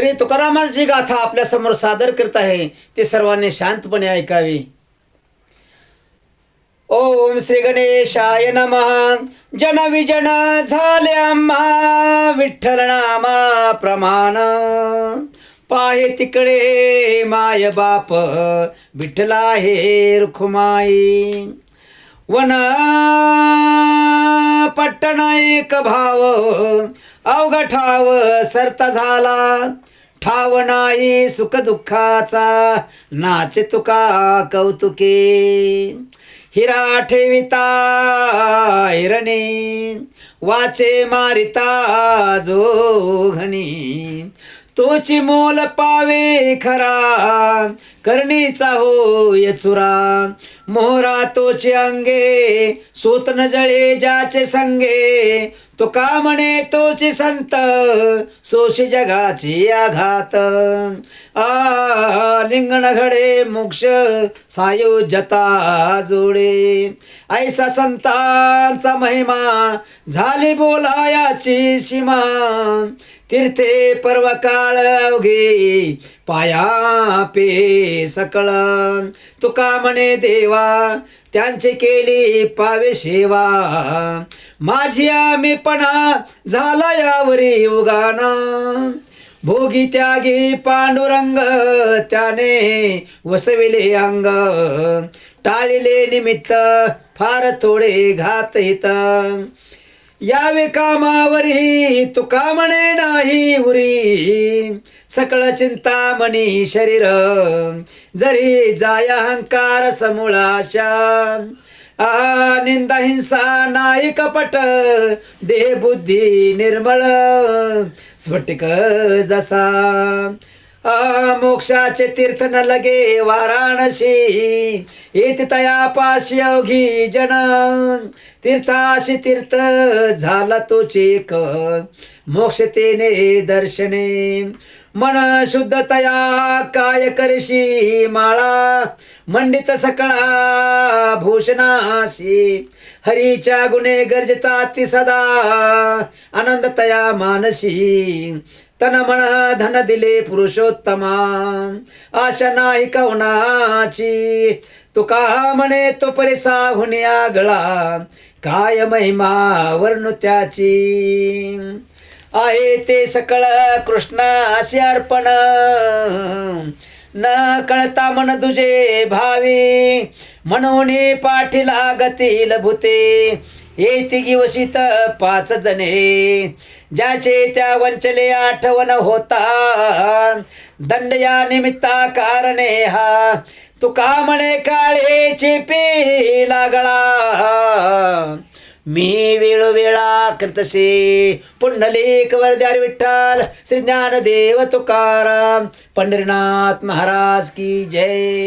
श्री तुकारामांची गाथा आपल्यासमोर सादर करत आहे. ते सर्वांनी शांतपणे ऐकावी. ओम श्री गणेशाय नमः. जन विजन विठ्ठल नामा प्रमाण. पाहे तिकडे माय बाप. विठ्ठला हे रुखमाई. वन पट्टण एक भाव अवघ ठाव सरता झाला. ठाव नाही सुख दुःखाचा नाच तुका कौतुके. हिरा ठेविता हिरणे वाचे मारिता जो घणी तोची मोल पावे खरा करणीचा होय चुरा. मोहरा तोचे अंगे सोतन जळे जाचे संगे. तो का म्हणे तोचे संत सोशी जगाची आघात. आ लिंगण घडे मोक्ष सायोजता जोडे. ऐसा संतांचा महिमा झाली बोलायाची सीमा. तीर्थे पर्व काळ अवघे पाया पे सकळ. तुका म्हणे देवा त्यांचे केली पावे सेवा. माझी आम्हीपणा झाला यावरी उगाना. भोगी त्यागी पांडुरंग त्याने वसविले अंग. टाळिले निमित्त फार थोडे घात हित. यावे कामावरी तुका म्हणे नाही उरी. सकळ चिंता मनी शरीर. जरी जाय अहंकार समूळाशा. निंदा हिंसा नाही कपट देह बुद्धी निर्मळ स्फटिक जसा. मोक्षाचे तीर्थ न लगे वाराणसी येत तया पाशी अवघी जन. तीर्थाशी तीर्थ झाला तो चेक मोक्ष तेने दर्शने. मन शुद्धतया काय करशी माळा मंडित सकळा भूषणाशी हरीच्या गुणे गरजता ती सदा आनंदतया मानसी तन मन धन दिले पुरुषोत्तमा आशा नाही कवनाची तुका म्हणे तो परिसा होणे गळा काय महिमा वर्णु त्याची आहे ते सकळ कृष्णाशी अर्पण. न कळता मन तुझे भावी. म्हणून पाठीला गतील भूते. येती गिवशीत पाच जणे. ज्याचे त्या वंचले आठवण होता. दंड या निमित्ता कारणे हा. तुका म्हणे काळेची पी लागळा. मी वेळोवेळा करतसे पुंडलिक वरद्यार विठ्ठल श्री ज्ञानदेव तुकाराम पंढरीनाथ महाराज की जय.